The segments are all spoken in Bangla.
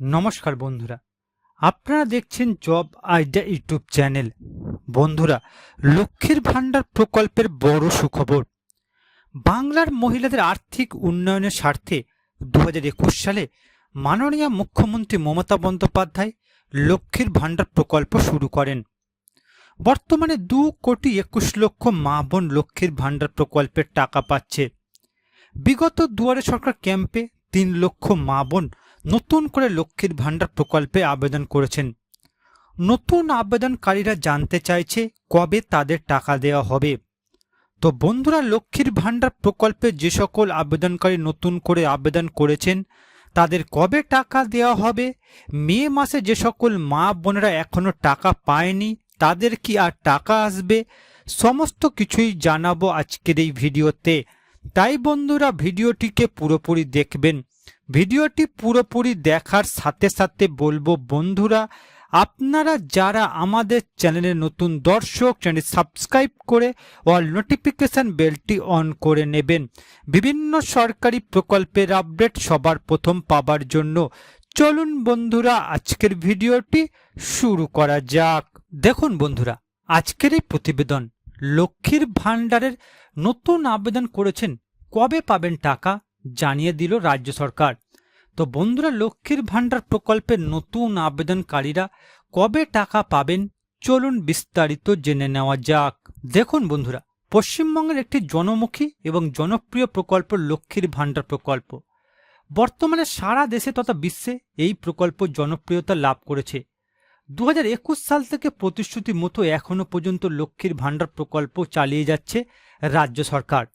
নমস্কার বন্ধুরা। আপনারা দেখছেন জব আইডিয়া ইউটিউব চ্যানেল। বন্ধুরা, লক্ষ্মীর ভাণ্ডার প্রকল্পের বড় সুখবর। বাংলার মহিলাদের আর্থিক উন্নয়নের স্বার্থে দু হাজার একুশ সালে মাননীয় মুখ্যমন্ত্রী মমতা বন্দ্যোপাধ্যায় লক্ষ্মীর ভাণ্ডার প্রকল্প শুরু করেন। বর্তমানে দু কোটি একুশ লক্ষ মা বোন লক্ষ্মীর ভাণ্ডার প্রকল্পের টাকা পাচ্ছে। বিগত দুয়ারে সরকার ক্যাম্পে তিন লক্ষ মা বোন নতুন করে লক্ষ্মীর ভাণ্ডার প্রকল্পে আবেদন করেছেন। নতুন আবেদনকারীরা জানতে চাইছে কবে তাদের টাকা দেওয়া হবে। তো বন্ধুরা, লক্ষ্মীর ভাণ্ডার প্রকল্পে যে সকল আবেদনকারী নতুন করে আবেদন করেছেন, তাদের কবে টাকা দেওয়া হবে, মে মাসে যে সকল মা বোনেরা এখনও টাকা পায়নি, তাদের কি আর টাকা আসবে, সমস্ত কিছুই জানাব আজকের এই ভিডিওতে। তাই বন্ধুরা, ভিডিওটিকে পুরোপুরি দেখবেন। ভিডিওটি পুরোপুরি দেখার সাথে সাথে বলব, বন্ধুরা, আপনারা যারা আমাদের চ্যানেলের নতুন দর্শক চ্যানেল সাবস্ক্রাইব করে অল নোটিফিকেশন বেলটি অন করে নেবেন। বিভিন্ন সরকারি প্রকল্পের আপডেট সবার প্রথম পাবার জন্য। চলুন, বন্ধুরা, আজকের ভিডিওটি শুরু করা যাক। দেখুন, বন্ধুরা, আজকের এই প্রতিবেদন লক্ষ্মীর ভাণ্ডারের নতুন আবেদন করেছেন। কবে পাবেন টাকা? জানিয়ে দিল রাজ্য সরকার। তো বন্ধুরা, লক্ষ্মীর ভাণ্ডার প্রকল্পের নতুন আবেদনকারীরা কবে টাকা পাবেন চলুন বিস্তারিত জেনে নেওয়া যাক। দেখুন বন্ধুরা, পশ্চিমবঙ্গের একটি জনমুখী এবং জনপ্রিয় প্রকল্প লক্ষ্মীর ভাণ্ডার প্রকল্প। বর্তমানে সারা দেশে তথা বিশ্বে এই প্রকল্প জনপ্রিয়তা লাভ করেছে। দু হাজার একুশ সাল থেকে প্রতিশ্রুতি মতো এখনও পর্যন্ত লক্ষ্মীর ভাণ্ডার প্রকল্প চালিয়ে যাচ্ছে রাজ্য সরকার।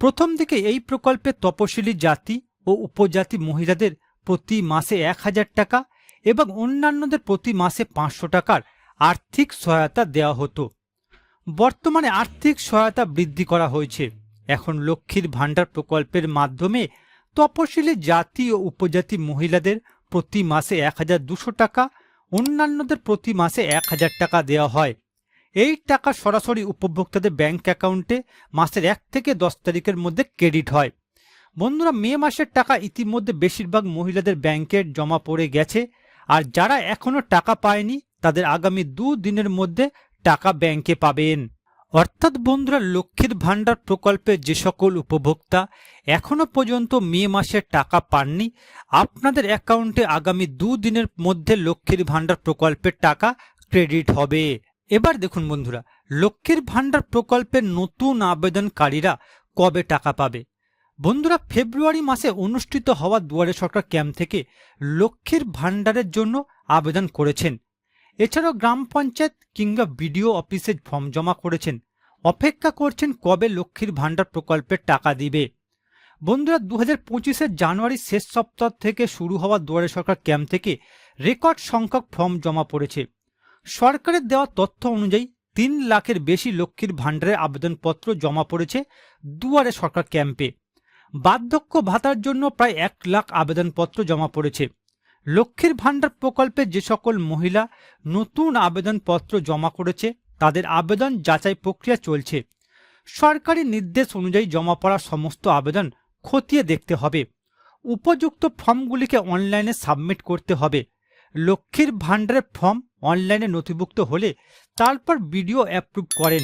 প্রথম দিকে এই প্রকল্পে তপশিলি জাতি ও উপজাতি মহিলাদের প্রতি মাসে এক হাজার টাকা এবং অন্যান্যদের প্রতি মাসে পাঁচশো টাকার আর্থিক সহায়তা দেওয়া হতো। বর্তমানে আর্থিক সহায়তা বৃদ্ধি করা হয়েছে। এখন লক্ষ্মীর ভাণ্ডার প্রকল্পের মাধ্যমে তপশিলি জাতি ও উপজাতি মহিলাদের প্রতি মাসে এক হাজার দুশো টাকা, অন্যান্যদের প্রতি মাসে এক হাজার টাকা দেওয়া হয়। এই টাকা সরাসরি উপভোক্তাদের ব্যাংক অ্যাকাউন্টে মাসের এক থেকে দশ তারিখের মধ্যে ক্রেডিট হয়। বন্ধুরা, মে মাসের টাকা ইতিমধ্যে বেশিরভাগ মহিলাদের ব্যাংকের জমা পড়ে গেছে আর যারা এখনও টাকা পায়নি, তাদের আগামী দু দিনের মধ্যে টাকা ব্যাংকে পাবেন। অর্থাৎ বন্ধুরা, লক্ষ্মীর ভাণ্ডার প্রকল্পে যে সকল উপভোক্তা এখনও পর্যন্ত মে মাসের টাকা পাননি, আপনাদের অ্যাকাউন্টে আগামী দু দিনের মধ্যে লক্ষ্মীর ভাণ্ডার প্রকল্পের টাকা ক্রেডিট হবে। এবার দেখুন বন্ধুরা, লক্ষ্মীর ভাণ্ডার প্রকল্পের নতুন আবেদনকারীরা কবে টাকা পাবে? বন্ধুরা, ফেব্রুয়ারি মাসে অনুষ্ঠিত হওয়া দুয়ারে সরকার ক্যাম্প থেকে লক্ষ্মীর ভাণ্ডারের জন্য আবেদন করেছেন। এছাড়াও গ্রাম পঞ্চায়েত কিংবা বিডিও অফিসে ফর্ম জমা করেছেন। অপেক্ষা করছেন কবে লক্ষ্মীর ভাণ্ডার প্রকল্পের টাকা দিবে। বন্ধুরা দু হাজার পঁচিশের জানুয়ারির শেষ সপ্তাহ থেকে শুরু হওয়া দুয়ারে সরকার ক্যাম্প থেকে রেকর্ড সংখ্যক ফর্ম জমা পড়েছে। সরকারের দেওয়া তথ্য অনুযায়ী তিন লাখের বেশি লক্ষ্মীর ভাণ্ডারের আবেদনপত্র জমা পড়েছে দুয়ারে সরকার ক্যাম্পে। বার্ধক্য ভাতার জন্য প্রায় এক লাখ আবেদনপত্র জমা পড়েছে। লক্ষ্মীর ভাণ্ডার প্রকল্পে যে সকল মহিলা নতুন আবেদনপত্র জমা করেছে, তাদের আবেদন যাচাই প্রক্রিয়া চলছে। সরকারি নির্দেশ অনুযায়ী জমা পড়া সমস্ত আবেদন খতিয়ে দেখতে হবে। উপযুক্ত ফর্মগুলিকে অনলাইনে সাবমিট করতে হবে। লক্ষ্মীর ভাণ্ডারের ফর্ম অনলাইনে নথিভুক্ত হলে তারপর বিডিও অ্যাপ্রুভ করেন।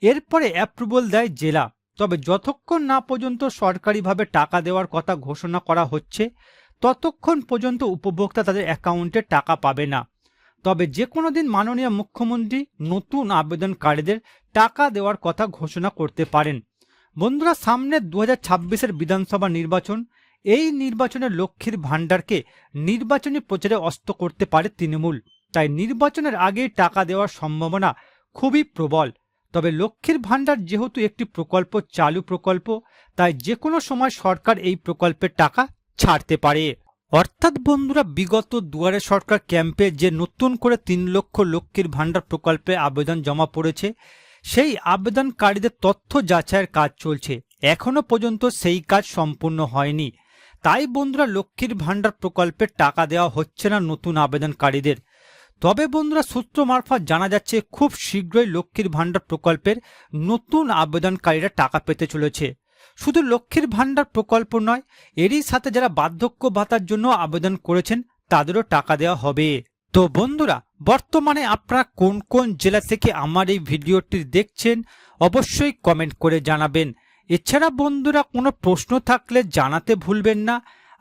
এরপরে অ্যাপ্রুভাল দেয় জেলা। তবে যতক্ষণ না পর্যন্ত সরকারিভাবে টাকা দেওয়ার কথা ঘোষণা করা হচ্ছে, ততক্ষণ পর্যন্ত উপভোক্তা তাদের অ্যাকাউন্টে টাকা পাবে না। তবে যে কোনো দিন মাননীয় মুখ্যমন্ত্রী নতুন আবেদনকারীদের টাকা দেওয়ার কথা ঘোষণা করতে পারেন। বন্ধুরা, সামনে দু হাজার বিধানসভা নির্বাচন, এই নির্বাচনে লক্ষ্মীর ভাণ্ডারকে নির্বাচনী প্রচারে অস্ত করতে পারে তৃণমূল। তাই নির্বাচনের আগেই টাকা দেওয়ার সম্ভাবনা খুবই প্রবল। তবে লক্ষ্মীর ভাণ্ডার যেহেতু একটি প্রকল্প, চালু প্রকল্প, তাই যে কোনো সময় সরকার এই প্রকল্পের টাকা ছাড়তে পারে। অর্থাৎ বন্ধুরা, বিগত দুয়ারে সরকার ক্যাম্পে যে নতুন করে তিন লক্ষ লক্ষ্মীর ভাণ্ডার প্রকল্পে আবেদন জমা পড়েছে, সেই আবেদনকারীদের তথ্য যাচাইয়ের কাজ চলছে। এখনও পর্যন্ত সেই কাজ সম্পূর্ণ হয়নি। তাই বন্ধুরা, লক্ষ্মীর ভাণ্ডার প্রকল্পের টাকা দেওয়া হচ্ছে না নতুন আবেদনকারীদের। তবে বন্ধুরা সূত্র মারফত জানা যাচ্ছে খুব শীঘ্রই লক্ষ্মীর ভাণ্ডার প্রকল্পের নতুন আবেদনকারীরা টাকা পেতে চলেছে। শুধু লক্ষ্মীর ভাণ্ডার প্রকল্প নয়, এরই সাথে যারা বার্ধক্য ভাতার জন্য আবেদন করেছেন, তাদেরও টাকা দেওয়া হবে। তো বন্ধুরা, বর্তমানে আপনারা কোন কোন জেলা থেকে আমার এই ভিডিওটি দেখছেন, অবশ্যই কমেন্ট করে জানাবেন। এছাড়া বন্ধুরা কোনো প্রশ্ন থাকলে জানাতে ভুলবেন না।